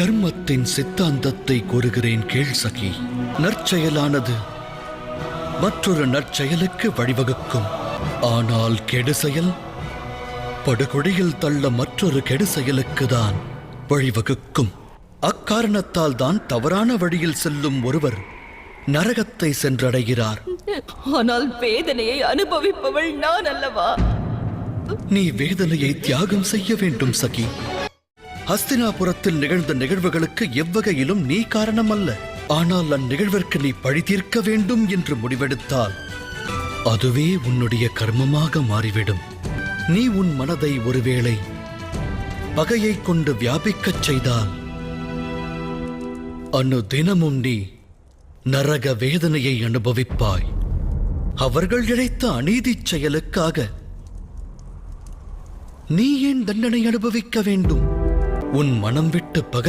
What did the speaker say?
கர்மத்தின் சித்தாந்தத்தை கூறுகிறேன் கேள் சகி. நற்செயலானது மற்றொரு நற்செயலுக்கு வழிவகுக்கும். ஆனால் கெடு செயல் படுகொடியில் தள்ள மற்றொரு கெடு செயலுக்கு தான் வழிவகுக்கும். அக்காரணத்தால் தான் தவறான வழியில் செல்லும் ஒருவர் நரகத்தை சென்றடைகிறார். ஆனால் வேதனையை அனுபவிப்பவள் நான் அல்லவா? நீ வேதனையை தியாகம் செய்ய வேண்டும் சகி. ஹஸ்தினாபுரத்தில் நிகழ்ந்த நிகழ்வுகளுக்கு எவ்வகையிலும் நீ காரணம் அல்ல ஆனால் அந்நிகழ்விற்கு நீ பழி தீர்க்க வேண்டும் என்று முடிவெடுத்தால் அதுவே உன்னுடைய கர்மமாக மாறிவிடும். நீ உன் மனதை ஒருவேளை பகையை கொண்டு வியாபிக்கச் செய்தால் அனு தினமும் நீ நரக வேதனையை அனுபவிப்பாய். அவர்கள் இழைத்த அநீதிச் செயலுக்காக நீ ஏன் தண்டனை அனுபவிக்க வேண்டும்? உன் மனம் விட்டு பகை